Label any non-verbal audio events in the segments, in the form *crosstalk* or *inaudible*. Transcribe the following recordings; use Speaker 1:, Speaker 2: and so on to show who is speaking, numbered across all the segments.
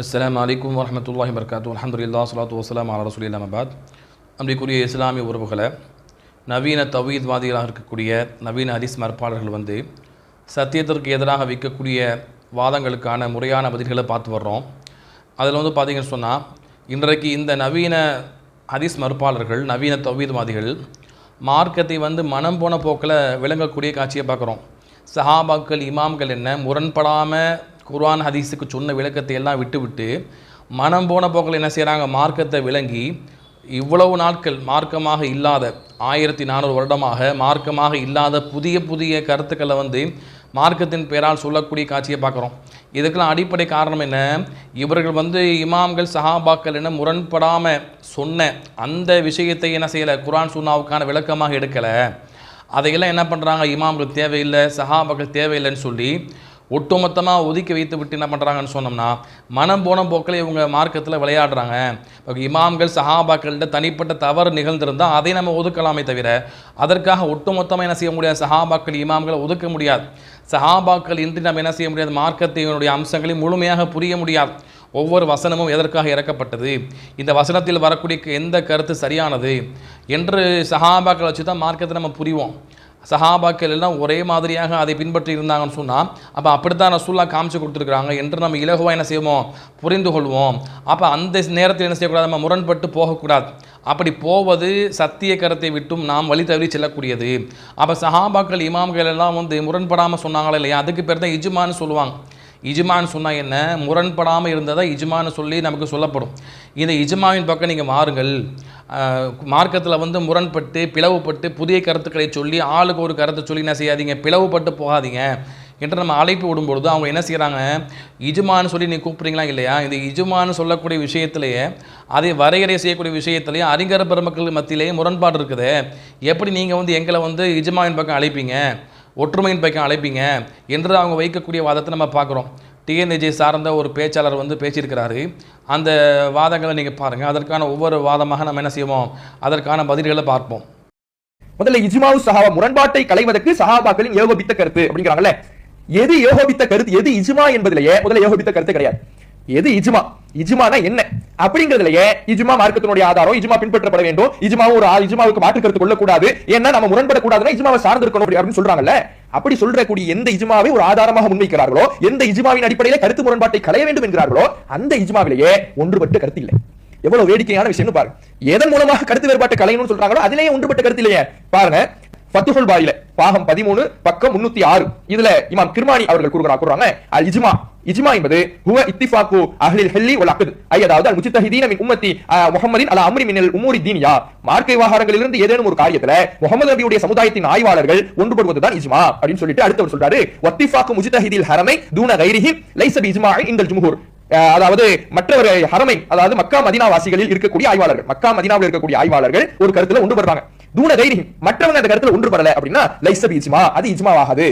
Speaker 1: அஸ்லாம் அலைக்கும் வரமத்துல்லாஹி வர்காத்து அல்ஹம்துலில்லாஹ் ஸலாத்து வஸ்ஸலாம் அலா ரசூலில்லாஹ் மபாத் அப்படிக்குரிய இஸ்லாமிய உறவுகளை நவீன தவீத்வாதிகளாக இருக்கக்கூடிய நவீன ஹதீஸ் மறுப்பாளர்கள் வந்து சத்தியத்திற்கு எதிராக வைக்கக்கூடிய வாதங்களுக்கான முறையான பதில்களை பார்த்து வர்றோம். அதில் வந்து பார்த்தீங்கன்னு சொன்னால் இன்றைக்கு இந்த நவீன ஹதீஸ் மறுப்பாளர்கள் நவீன தவீத்வாதிகள் மார்க்கத்தை வந்து மனம் போன போக்கில் விளங்கக்கூடிய காட்சியை பார்க்குறோம். சஹாபாக்கள் இமாம்கள் என்ன முரண்படாமல் குர்ஆன் ஹதீஸுக்கு சொன்ன விளக்கத்தை எல்லாம் விட்டுவிட்டு மனம் போன போக்கில் என்ன செய்கிறாங்க மார்க்கத்தை விளங்கி இவ்வளவு நாட்கள் மார்க்கமாக இல்லாத ஆயிரத்தி நானூறு வருடமாக மார்க்கமாக இல்லாத புதிய புதிய கருத்துக்களை வந்து மார்க்கத்தின் பெயரால் சொல்லக்கூடிய காட்சியை பார்க்குறோம். இதுக்கெல்லாம் அடிப்படை காரணம் என்ன? இவர்கள் வந்து இமாம்கள் சஹாபாக்கள் என முரண்படாமல் சொன்ன அந்த விஷயத்தை என்ன செய்யலை? குரான் சுன்னாவுக்கான விளக்கமாக எடுக்கலை. அதையெல்லாம் என்ன பண்ணுறாங்க இமாம்கள் தேவையில்லை சஹாபாக்கள் தேவையில்லைன்னு சொல்லி ஒட்டுமொத்தமாக ஒதுக்கி வைத்து விட்டு என்ன பண்ணுறாங்கன்னு சொன்னோம்னா மனம் போன போக்கில் இவங்க மார்க்கத்தில் விளையாடுறாங்க. இப்போ இமாம்கள் சஹாபாக்கள்கிட்ட தனிப்பட்ட தவறு நிகழ்ந்திருந்தால் அதை நம்ம ஒதுக்கலாமே தவிர அதற்காக ஒட்டுமொத்தமாக என்ன செய்ய முடியாது? சஹாபாக்கள் இமாம்களை ஒதுக்க முடியாது. சஹாபாக்கள் இன்றி நம்ம என்ன செய்ய முடியாது? மார்க்கத்தினுடைய அம்சங்களை முழுமையாக புரிய முடியாது. ஒவ்வொரு வசனமும் எதற்காக இறக்கப்பட்டது? இந்த வசனத்தில் வரக்கூடிய எந்த கருத்து சரியானது? என்று சஹாபாக்களை வச்சு தான் மார்க்கத்தை நம்ம புரிவோம். சஹாபாக்கள் எல்லாம் ஒரே மாதிரியாக அதை பின்பற்றி இருந்தாங்கன்னு சொன்னால் அப்போ அப்படித்தான் ரசூல்லா காமிச்சு கொடுத்துருக்குறாங்க என்று நம்ம இலகுவாக என்ன செய்வோம்? புரிந்து கொள்வோம். அப்போ அந்த நேரத்தில் என்ன செய்யக்கூடாது? நம்ம முரண்பட்டு போகக்கூடாது. அப்படி போவது சத்திய கருத்தை விட்டும் நாம் வழி தவறி செல்லக்கூடியது. அப்போ சஹாபாக்கள் இமாம்கள் எல்லாம் வந்து முரண்படாமல் சொன்னாங்களே இல்லையா? அதுக்கு பேர் தான் இஜுமான்னு சொல்லுவாங்க. இஜ்மான்னு சொன்னால் என்ன? முரண்படாமல் இருந்ததா இஜ்மான்னு சொல்லி நமக்கு சொல்லப்படும். இந்த இஜ்மாவின் பக்கம் நீங்கள் மாறுங்கள். மார்க்கத்தில் வந்து முரண்பட்டு பிளவுபட்டு புதிய கருத்துக்களை சொல்லி ஆளுக்கு ஒரு கருத்தை சொல்லி என்ன செய்யாதீங்க? பிளவுபட்டு போகாதீங்க. என்று நம்ம அழைப்பு விடும்பொழுது அவங்க என்ன செய்கிறாங்க இஜுமான்னு சொல்லி நீ கூப்பிட்றீங்களா இல்லையா? இந்த இஜுமான்னு சொல்லக்கூடிய விஷயத்திலேயே அதை வரையறை செய்யக்கூடிய விஷயத்திலேயே அறிஞர் பெருமக்கள் மத்தியிலேயே முரண்பாடு இருக்குது. எப்படி நீங்கள் வந்து எங்களை வந்து இஜுமாவின் பக்கம் அழைப்பீங்க? ஒற்றுமையின் பக்கம் அழைப்பீங்க என்று அவங்க வைக்கக்கூடிய வாதத்தை நம்ம பார்க்குறோம். டிஎன்ஏஜி சார்ந்த ஒரு பேச்சாளர் வந்து பேசியிருக்கிறாரு. அந்த வாதங்களை நீங்கள் பாருங்கள் அதற்கான ஒவ்வொரு வாதமாக நம்ம என்ன செய்வோம்? அதற்கான பதில்களை பார்ப்போம்.
Speaker 2: முதல்ல இஜ்மாவு சஹாபா முரண்பாட்டை களைவதற்கு சஹாபாக்களின் ஏகோபித்த கருத்து அப்படிங்கிறாங்கல்ல. எது ஏகோபித்த கருத்து? எது இஜ்மா என்பதிலேயே முதல்ல ஏகோபித்த கருத்து கிடையாது. எது இஜ்மா? இஜ்மானா என்ன? அப்படிங்கிறதுலயே இஜ்மா மார்க்கத்தினுடைய ஆதாரம் இஜ்மா பின்பற்றப்பட வேண்டும். இஜ்மாவும் ஒரு இஜ்மாவுக்கு மாற்று கருத்து கொள்ளக்கூடாது. ஏன்னா நம்ம முரண்படக்கூடாதுன்னா இஜ்மாவை சார்ந்திருக்கணும் அப்படின்னு சொல்றாங்கல்ல? அப்படி சொல்றக்கூடிய எந்த இஜ்மாவை ஒரு ஆதாரமாக முன்வைக்கிறார்களோ எந்த இஜ்மாவின் அடிப்படையில கருத்து முரண்பாட்டை களைய வேண்டும் என்கிறார்களோ அந்த இஜ்மாவிலேயே ஒன்றுபட்டு கருத்து இல்லை. எவ்வளவு வேடிக்கையான விஷயம்னு பாருங்க. எதன் மூலமாக கருத்து வேறுபாட்டை கலையணும்னு சொல்றாங்களோ அதிலேயே ஒன்றுபட்ட கருத்து இல்லையே. பாருங்க ஃபத்துஹுல் பாரியில பாகம் பதிமூணு பக்கம் முன்னூத்தி ஆறு. இதுல இமாம் கிர்மானி அவர்கள் கூறுகிறாங்க அல் இஜ்மா. இஜ்மா என்பது ஹுவ இத்திஃபாக்கு அஹ்லில் ஹல்லி ஒல் அக்த். ஐ அதாவது அல் முஜ்தஹிதீன மின் உம்மத்தி முஹம்மதின் அலா அம்ரி மினல் உமூரி தீனியா மார்க்கை விவகாரங்களிலிருந்து ஏதேனும் ஒரு காரியத்துல முகமது நபியுடைய சமுதாயத்தின் ஆய்வாளர்கள் ஒன்றுபடுவதுதான் இஜ்மா அப்படின்னு சொல்லிட்டு அடுத்தவர் சொல்றாரு வத்திஃபாக்கு முஜ்தஹிதில் ஹரமை தூன கைரிஹி லைஸ பி இஜ்மா இந்தல் ஜும்ஹூர். அஹ் அதாவது மற்றவர் ஹரமை அதாவது மக்கா மதினா வாசிகளில் இருக்கக்கூடிய ஆய்வாளர்கள் மக்கா மதினாவில் இருக்கக்கூடிய ஆய்வாளர்கள் ஒரு கருத்துல ஒன்று தூண தூன மற்றவங்க அந்த கருத்துல ஒன்றுபடல அப்படின்னா லைசப் இஜ்மா அது இஜ்மா ஆகாது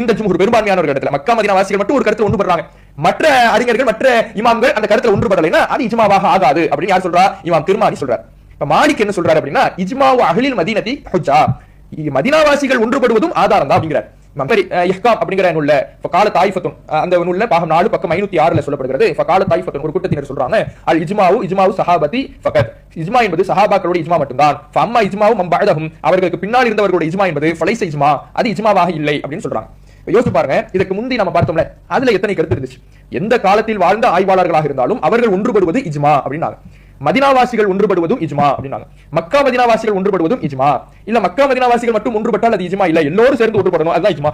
Speaker 2: இந்த ஜும்ஹூர் பெரும்பான்மையான ஒரு இடத்துல மக்கா மதினா வாசிகள் மட்டும் ஒரு கருத்துல ஒன்றுபடுறாங்க மற்ற அறிஞர்கள் மற்ற இமாம்கள் அந்த கருத்துல ஒன்று படலைன்னா அது இஜ்மாவாக ஆகாது அப்படின்னு யார் சொல்றா? இமாம் திருமானி சொல்றார். இப்ப மாலிக் என்ன சொல்றாரு அப்படின்னா இஜ்மாவு அகலில் மதீனதி ஹுஜா மதினாவாசிகள் ஒன்றுபடுவதும் ஆதாரம் தான் அப்படிங்கிறார். மம்பரி இஹ்காம் அப்படிங்கிற நூல்ல ஃபகால தாயிஃபத்துன் அந்த நூல்ல பாகம் நாலு பக்கம் ஐநூத்தி ஆறுல சொல்லப்படுகிறது. ஃபகால தாயிஃபத்துன் ஒரு கூட்டத்தினர் சொல்றாங்க அல் இஜ்மாவு இஜ்மாவு சஹாபதி ஃபகத். இஜ்மா என்பது சஹாபாக்களோட இஜ்மா மட்டும்தான். அம்மா இஜ்மாவும் மம்பாயதகும் அவர்களுக்கு பின்னால் இருந்தவர்களோட இஜ்மா என்பது ஃபலைச இஜ்மா அது இஜ்மாவாக இல்லை அப்படின்னு சொல்றாங்க. யோசிச்சு பாருங்க இதுக்கு முந்தி நம்ம பார்த்தோம்ல அதுல எத்தனை கருத்து இருந்துச்சு? எந்த காலத்தில் வாழ்ந்த ஆய்வாளர்களாக இருந்தாலும் அவர்கள் ஒன்றுபடுவது இஜ்மா அப்படின்னாங்க. மதினாவாசிகள் ஒன்றுபடுவதும் இஜ்மா அப்படின்னாங்க. மக்கா மதினாவாசிகள் ஒன்றுபடுவதும் இஜ்மா. இல்ல மக்கா மதினாவாசிகள் மட்டும் ஒன்றுபட்டால் அது இஜ்மா இல்ல. எல்லோரும் சேர்ந்து ஒன்றுபடணும். அதுதான் இஜ்மா.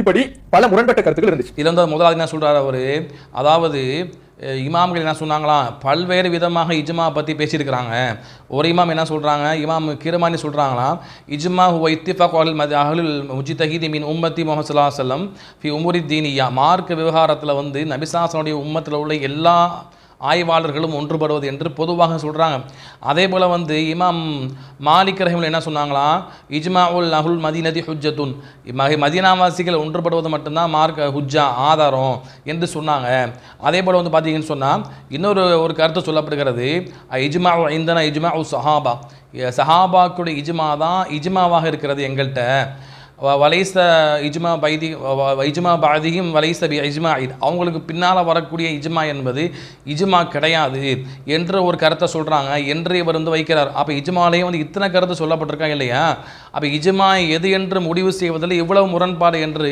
Speaker 2: இப்படி பல முரண்பட்ட கருத்துக்கள் இருந்துச்சு.
Speaker 1: இதில் வந்து முதலாவது என்ன சொல்றாரு அவர்? அதாவது இமாம்கள் என்ன சொன்னாங்களாம் பல்வேறு விதமாக இஜ்மா பற்றி பேசியிருக்கிறாங்க. ஒரு இமாம் என்ன சொல்கிறாங்க இமாம் கிருமானி சொல்கிறாங்களாம் இஜ்மா ஹுவ இத்திஃபாக் அஹ்லுல் மதி அஹ்லுல் முஜித்தஹீதி மீன் உம்மத்தி முகமது சல்லா சொல்லம் ஃபி உமுரி தீனியா. மார்க் விவகாரத்தில் வந்து நபிசாசனுடைய உம்மத்தில் உள்ள எல்லா ஆய்வாளர்களும் ஒன்றுபடுவது என்று பொதுவாக சொல்கிறாங்க அதே போல் வந்து இமாம் மாலிக் ரஹிமில் என்ன சொன்னாங்களா? இஜ்மா உல் அஹுல் மதினதி ஹுஜத்துன் மகி மதீனாவாசிகள் ஒன்றுபடுவது மட்டும்தான் மார்க் ஹுஜ்ஜா ஆதாரம் என்று சொன்னாங்க. அதே போல் வந்து பார்த்தீங்கன்னு சொன்னால் இன்னொரு ஒரு கருத்து சொல்லப்படுகிறது. இஜ்மா இந்தனா இஜ்மா உ சஹாபா சஹாபாக்குடைய இஜ்மா தான் இஜ்மாவாக இருக்கிறது எங்கள்கிட்ட வலைச இஜ்மா பைதி இஜ்மா பாதியும் வலைச பி இஜ்மா அவங்களுக்கு பின்னால் வரக்கூடிய இஜ்மா என்பது இஜ்மா கிடையாது என்ற ஒரு கருத்தை சொல்கிறாங்க என்று இவர் வந்து வைக்கிறார். அப்போ இஜ்மாலேயே வந்து இத்தனை கருத்து சொல்லப்பட்டிருக்காங்க இல்லையா? அப்போ இஜ்மா எது என்று முடிவு செய்வதில் இவ்வளவு முரண்பாடு என்று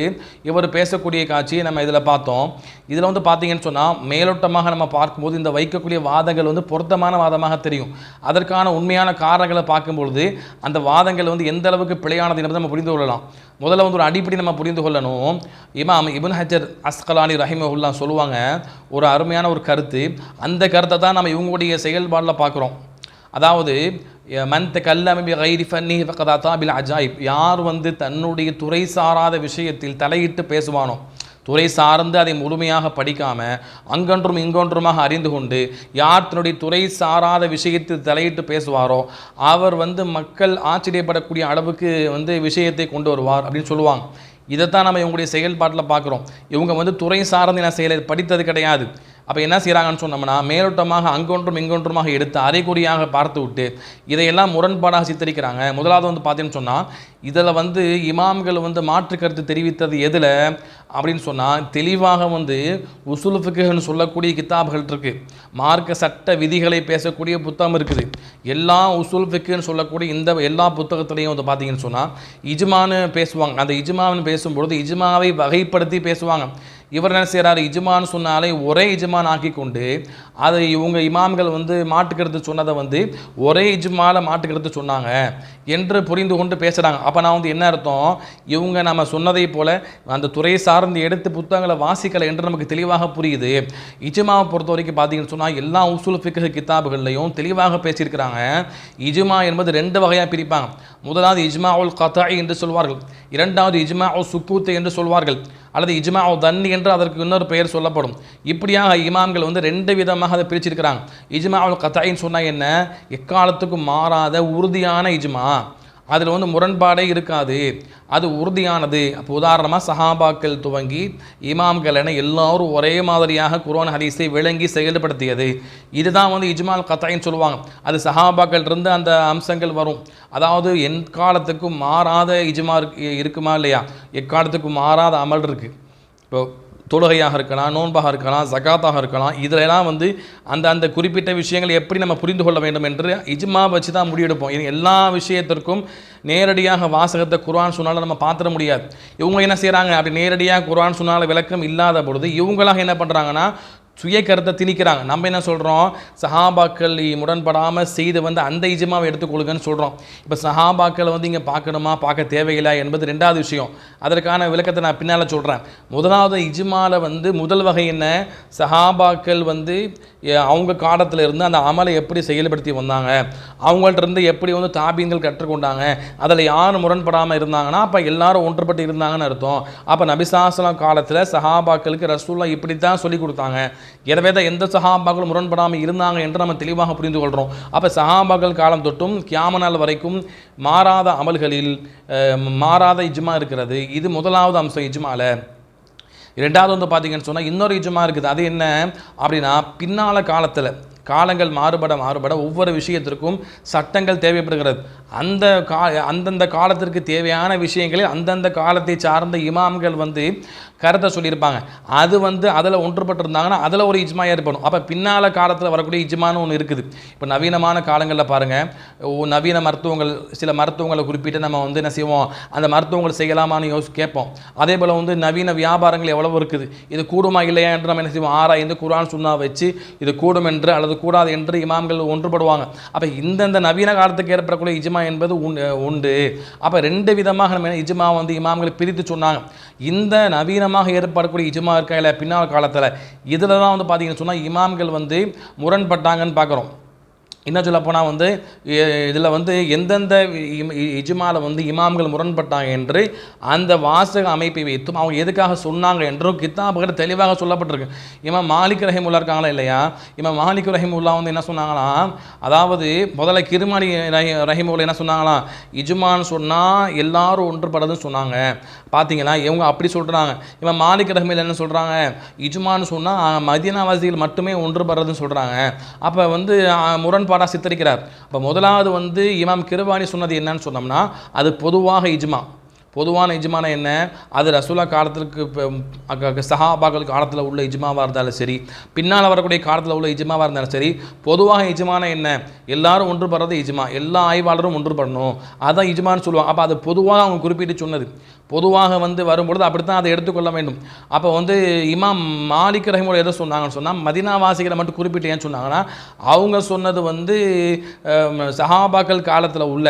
Speaker 1: இவர் பேசக்கூடிய காட்சியை நம்ம இதில் பார்த்தோம். இதில் வந்து பார்த்தீங்கன்னு சொன்னால் மேலோட்டமாக நம்ம பார்க்கும்போது இந்த வைக்கக்கூடிய வாதங்கள் வந்து பொருத்தமான வாதமாக தெரியும். அதற்கான உண்மையான காரணங்களை பார்க்கும்பொழுது அந்த வாதங்கள் வந்து எந்த அளவுக்கு பிழையானது என்பதை நம்ம புரிந்து கொள்ளலாம். முதல்ல வந்து ஒரு அடிப்படை நம்ம புரிந்து கொள்ளணும். இமாம் இப்னு ஹஜர் அஸ்கலானி ரஹிமஹுல்லா சொல்லுவாங்க ஒரு அருமையான ஒரு கருத்து. அந்த கருத்தை தான் நம்ம இவங்களுடைய செயல்பாடில் பார்க்குறோம். அதாவது மந்த கல்லமி கைரி ஃபன்னி ஃபகதாத்தா பில் அஜாயிப். யார் வந்து தன்னுடைய துறை சாராத விஷயத்தில் தலையிட்டு பேசுவானோ துறை சார்ந்து அதை முழுமையாக படிக்காமல் அங்கொன்றும் இங்கொன்றுமாக அறிந்து கொண்டு யார் தன்னுடைய துறை சாராத விஷயத்தில் தலையிட்டு பேசுவாரோ அவர் வந்து மக்கள் ஆச்சரியப்படக்கூடிய அளவுக்கு வந்து விஷயத்தை கொண்டு வருவார் அப்படின்னு சொல்லுவாங்க. இதைத்தான் நம்ம இவங்களுடைய செயல்பாட்டில் பார்க்குறோம். இவங்க வந்து துறை சார்ந்து என்ன செயலை படித்தது கிடையாது. அப்போ என்ன செய்கிறாங்கன்னு சொன்னோம்னா மேலோட்டமாக அங்கொன்றும் இங்கொன்றுமாக எடுத்து அரைக்குறியாக பார்த்து விட்டு இதையெல்லாம் முரண்பாடாக சித்தரிக்கிறாங்க. முதலாவது வந்து பார்த்தீங்கன்னு சொன்னால் இதில் வந்து இமாம்கள் வந்து மாற்று கருத்து தெரிவித்தது எதில்? அப்படின்னு சொன்னால் தெளிவாக வந்து உசுலுஃபுக்குன்னு சொல்லக்கூடிய கித்தாப்கள் இருக்குது மார்க்க சட்ட விதிகளை பேசக்கூடிய புத்தகம் இருக்குது. எல்லா உசுலுஃபிக்குன்னு சொல்லக்கூடிய இந்த எல்லா புத்தகத்துலேயும் வந்து பார்த்தீங்கன்னு சொன்னால் இஜ்மான்னு பேசுவாங்க. அந்த இஜ்மான்னு பேசும்பொழுது இஜ்மாவை வகைப்படுத்தி பேசுவாங்க. இவர் என்ன செய்கிறார் இஜ்மான்னு சொன்னாலே ஒரே இஜ்மான் ஆக்கி கொண்டு அதை இவங்க இமாம்கள் வந்து மாட்டுக்கிறது சொன்னதை வந்து ஒரே இஜ்மால மாட்டுக்கிறது சொன்னாங்க என்று புரிந்து கொண்டு பேசுகிறாங்க அப்போ நான் வந்து என்ன அர்த்தம்? இவங்க நம்ம சொன்னதை போல் அந்த துறை சார்ந்து எடுத்து புத்தகங்களை வாசிக்கலை என்று நமக்கு தெளிவாக புரியுது. இஜ்மாவை பொறுத்த வரைக்கும் பார்த்தீங்கன்னு சொன்னால் எல்லா உசூல் ஃபிக்கு கிதாபுகள்லையும் தெளிவாக பேசியிருக்கிறாங்க. இஜ்மா என்பது ரெண்டு வகையாக பிரிப்பாங்க. முதலாவது இஜ்மா உல் கத்தாய் என்று சொல்வார்கள். இரண்டாவது இஜ்மா உல் சுக்கூத்து என்று சொல்வார்கள். அல்லது இஜ்மா தன் என்று அதற்கு இன்னொரு பெயர் சொல்லப்படும். இப்படியாக இமாம்கள் வந்து ரெண்டு விதமாக அதை பிரிச்சிருக்கிறாங்க. இஜ்மா உல் கத்தாயின்னு சொன்னால் என்ன? எக்காலத்துக்கும் மாறாத உறுதியான இஜ்மா. அதில் வந்து முரண்பாடே இருக்காது. அது உறுதியானது. அப்போ உதாரணமாக சஹாபாக்கள் துவங்கி இமாம்கள் என எல்லாரும் ஒரே மாதிரியாக குரோன் ஹதீஸை விளங்கி செயல்படுத்தியது. இதுதான் வந்து இஜ்மால் கத்தாயின்னு சொல்லுவாங்க. அது சஹாபாக்கள் இருந்து அந்த அம்சங்கள் வரும். அதாவது என் காலத்துக்கும் மாறாத இஜ்மா இருக்குமா இல்லையா? எக்காலத்துக்கும் மாறாத அமல் இருக்குது இப்போ தொழுகையாக இருக்கலாம் நோன்பாக இருக்கலாம் ஜகாத்தாக இருக்கலாம். இதிலெல்லாம் வந்து அந்த அந்த குறிப்பிட்ட விஷயங்களை எப்படி நம்ம புரிந்து கொள்ள வேண்டும் என்று இஜ்மா வச்சு தான் முடிவெடுப்போம். இது எல்லா விஷயத்திற்கும் நேரடியாக வாசகத்தை குரான் சொன்னாலும் நம்ம பார்த்துட முடியாது. இவங்க என்ன செய்கிறாங்க அப்படி நேரடியாக குரான் சொன்னால விளக்கம் இல்லாத பொழுது இவங்களாக என்ன பண்ணுறாங்கன்னா சுய கருத்தை திணிக்கிறாங்க. நம்ம என்ன சொல்கிறோம் சஹாபாக்கள் முரண்படாமல் செய்து வந்து அந்த இஜமாவை எடுத்துக்கொள்ளுங்கன்னு சொல்கிறோம் இப்போ சஹாபாக்களை வந்து இங்கே பார்க்கணுமா? பார்க்க தேவையில்லை என்பது ரெண்டாவது விஷயம். அதற்கான விளக்கத்தை நான் பின்னால் சொல்கிறேன் முதலாவது இஜ்மாவில் வந்து முதல் வகை என்ன? சஹாபாக்கள் வந்து அவங்க காலத்தில் இருந்து அந்த அமலை எப்படி செயல்படுத்தி வந்தாங்க? அவங்கள்ட்ட இருந்து எப்படி வந்து தாபியங்கள் கற்றுக்கொண்டாங்க? அதில் யார் முரண்படாமல் இருந்தாங்கன்னா அப்போ எல்லாரும் ஒன்றுபட்டு இருந்தாங்கன்னு அர்த்தம். அப்போ நபிசாசலம் காலத்தில் சஹாபாக்களுக்கு ரசூல்லா இப்படி தான் சொல்லி கொடுத்தாங்க. எனவே தான் எந்த சஹாபாக்களும் முரண்படாமல் இருந்தாங்க என்று நம்ம தெளிவாக புரிந்து கொள்கிறோம் அப்போ சஹாபாக்கள் காலம் தொட்டும் கியாமனால் வரைக்கும் மாறாத அமல்களில் மாறாத இஜ்மா இருக்கிறது. இது முதலாவது அம்சம் இஜ்மாவில் ரெண்டாவது வந்து பார்த்தீங்கன்னு சொன்னால் இன்னொரு இஜ்மா இருக்குது. அது என்ன? அப்படின்னா பின்னால காலத்தில் காலங்கள் மாறுபட மாறுபட ஒவ்வொரு விஷயத்திற்கும் சட்டங்கள் தேவைப்படுகிறது. அந்த கா அந்தந்த காலத்திற்கு தேவையான விஷயங்களில் அந்தந்த காலத்தை சார்ந்த இமாம்கள் வந்து கருத்தை சொல்லியிருப்பாங்க. அது வந்து அதில் ஒன்றுபட்டிருந்தாங்கன்னா அதில் ஒரு இஜ்மா ஏற்படும் அப்போ பின்னால் காலத்தில் வரக்கூடிய இஜ்மான்னு ஒன்று இருக்குது. இப்போ நவீனமான காலங்களில் பாருங்கள் நவீன மருத்துவங்கள் சில மருத்துவங்களை குறிப்பிட்டு நம்ம வந்து என்ன செய்வோம் அந்த மருத்துவங்கள் செய்யலாமான்னு யோசி கேட்போம். அதே போல் வந்து நவீன வியாபாரங்கள் எவ்வளவு இருக்குது? இது கூடுமா இல்லையா என்று நம்ம என்ன செய்வோம் ஆராய்ந்து குரான் சுண்ணா வச்சு இது கூடும் என்று அல்லது கூடாது என்று இமாம்கள் ஒன்றுபடுவாங்க. அப்போ இந்தந்த நவீன காலத்துக்கு ஏற்படக்கூடிய இஜ்மா என்பது உண்டு உண்டு. அப்போ ரெண்டு விதமாக நம்ம என்ன இஜ்மா வந்து இமாம்களை பிரித்து சொன்னாங்க. இந்த நவீன நவீனமாக ஏற்படக்கூடிய இஜ்மா இருக்கையில் பின்னால் காலத்தில் இதில் தான் வந்து பார்த்தீங்கன்னு சொன்னால் இமாம்கள் வந்து முரண்பட்டாங்கன்னு பார்க்குறோம் என்ன சொல்ல போனால் வந்து இதில் வந்து எந்தெந்த இம்- வந்து இமாம்கள் முரண்பட்டாங்க என்று அந்த வாசக அமைப்பை வைத்தும் அவங்க எதுக்காக சொன்னாங்க என்றும் கித்தாபுகள் தெளிவாக சொல்லப்பட்டிருக்கு. இமாம் மாலிக் ரஹிமுல்லா இருக்காங்களா இல்லையா? இமாம் மாலிக் ரஹிமுல்லா வந்து என்ன சொன்னாங்களாம் அதாவது முதல்ல கிருமாலி ரஹி ரஹிமுல்லா என்ன சொன்னாங்களாம் இஜ்மான்னு சொன்னால் எல்லாரும் ஒன்றுபடுறதுன்னு சொன்னாங்க. பார்த்தீங்களா இவங்க அப்படி சொல்கிறாங்க இவன் மாலிக் ரஹிமில் என்ன சொல்கிறாங்க இஜ்மான்னு சொன்னால் மதீனாவாசிகள் மட்டுமே ஒன்றுபடுறதுன்னு சொல்கிறாங்க அப்போ வந்து முரண் முரண்பாடாக சித்தரிக்கிறார். அப்போ முதலாவது வந்து இமாம் கிருபானி சொன்னது என்னன்னு சொன்னோம்னா அது பொதுவாக இஜ்மா. பொதுவான இஜ்மானா என்ன? அது ரசூலா காலத்திற்கு சஹாபாக்கள் காலத்தில் உள்ள இஜ்மாவாக இருந்தாலும் சரி பின்னால் வரக்கூடிய காலத்தில் உள்ள இஜ்மாவாக இருந்தாலும் சரி பொதுவாக இஜ்மானா என்ன? எல்லாரும் ஒன்றுபடுறது இஜ்மா. எல்லா ஆய்வாளரும் ஒன்றுபடணும். அதான் இஜ்மான்னு சொல்லுவாங்க. அப்போ அது பொதுவாக அவங்க குறிப்பிட்டு சொன்னது. பொதுவாக வந்து வரும்பொழுது அப்படி தான் அதை எடுத்துக்கொள்ள வேண்டும். அப்போ வந்து இமாம் மாலிக் ரஹிமோட எதை சொன்னாங்கன்னு சொன்னால் மதினாவாசிகளை மட்டும் குறிப்பிட்டு ஏன் சொன்னாங்கன்னா அவங்க சொன்னது வந்து சஹாபாக்கள் காலத்தில் உள்ள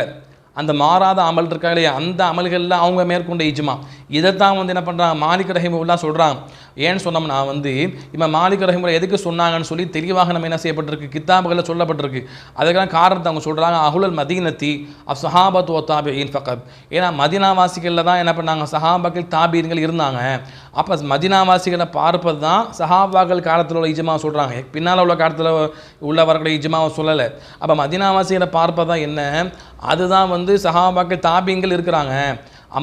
Speaker 1: அந்த மாறாத அமல் இருக்கா இல்லையா அந்த அமல்களில் அவங்க மேற்கொண்ட இஜ்மா. இதைத்தான் வந்து என்ன பண்ணுறாங்க மாலிக் ரஹிமுல்லா சொல்கிறான் ஏன்னு சொன்னோம்னா வந்து இப்போ மாலிக் ரஹிமுறை எதுக்கு சொன்னாங்கன்னு சொல்லி தெளிவாக நம்ம என்ன செய்யப்பட்டிருக்கு? கித்தாபுகளில் சொல்லப்பட்டிருக்கு. அதுக்கெல்லாம் காரணத்தை அவங்க சொல்கிறாங்க அகுலல் மதீனத்தி அப் சஹாபத் ஓ தாபியின் ஃபகத். ஏன்னா மதினாவாசிகளில் தான் என்ன பண்ணாங்க? சஹாபாக்கள் தாபீன்கள் இருந்தாங்க. அப்போ மதினாவாசிகளை பார்ப்பது தான் சஹாபாக்கள் காலத்தில் உள்ள இஜ்மா சொல்கிறாங்க பின்னால் உள்ள காலத்தில் உள்ள வரக்கூடிய இஜ்மாவை சொல்லலை. அப்போ மதினாவாசிகளை பார்ப்பது தான் என்ன? அதுதான் வந்து சஹாபாக்கள் தாபீன்கள் இருக்கிறாங்க.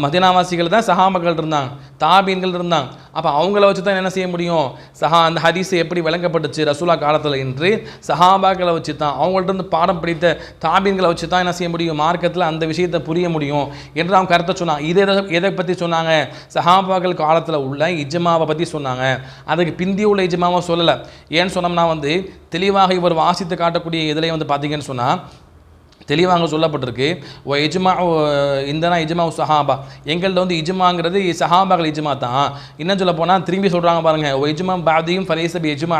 Speaker 1: மதினாவாசிகள் தான் சஹாபாக்கள் இருந்தாங்க தாபீன்கள் இருந்தாங்க. அப்போ அவங்கள வச்சு தான் என்ன செய்ய முடியும்? சஹா அந்த ஹதீஸ் எப்படி விளங்கப்பட்டுச்சு? ரசூலா காலத்தில் என்று சஹாபாக்களை வச்சு தான் அவங்கள்ட்ட இருந்து பாடம் பிடித்த தாபீன்களை வச்சு தான் என்ன செய்ய முடியும்? மார்க்கத்தில் அந்த விஷயத்தை புரிய முடியும் என்று அவங்க கருத்தை சொன்னாங்க. இதை எதை எதை பற்றி சொன்னாங்க? சஹாபாக்கள் காலத்தில் உள்ள இஜ்மாவை பற்றி சொன்னாங்க. அதுக்கு பிந்தி உள்ள இஜ்மாவை சொல்லலை. ஏன்னு சொன்னோம்னா வந்து தெளிவாக இவர் வாசித்து காட்டக்கூடிய இதிலே வந்து பார்த்தீங்கன்னு சொன்னால் தெளிவாக சொல்லப்பட்டிருக்கு. ஓ இஜ்மா இந்தனா இஜ்மா சஹாபா. எங்கள்கிட்ட வந்து இஜ்மாங்கிறது சஹாபாக்கள் இஜ்மா தான். இன்னும் சொல்ல போனால் திரும்பி சொல்கிறாங்க பாருங்கள் ஓ இஜ்மா பாதியும் ஃபரேசபி இஜ்மா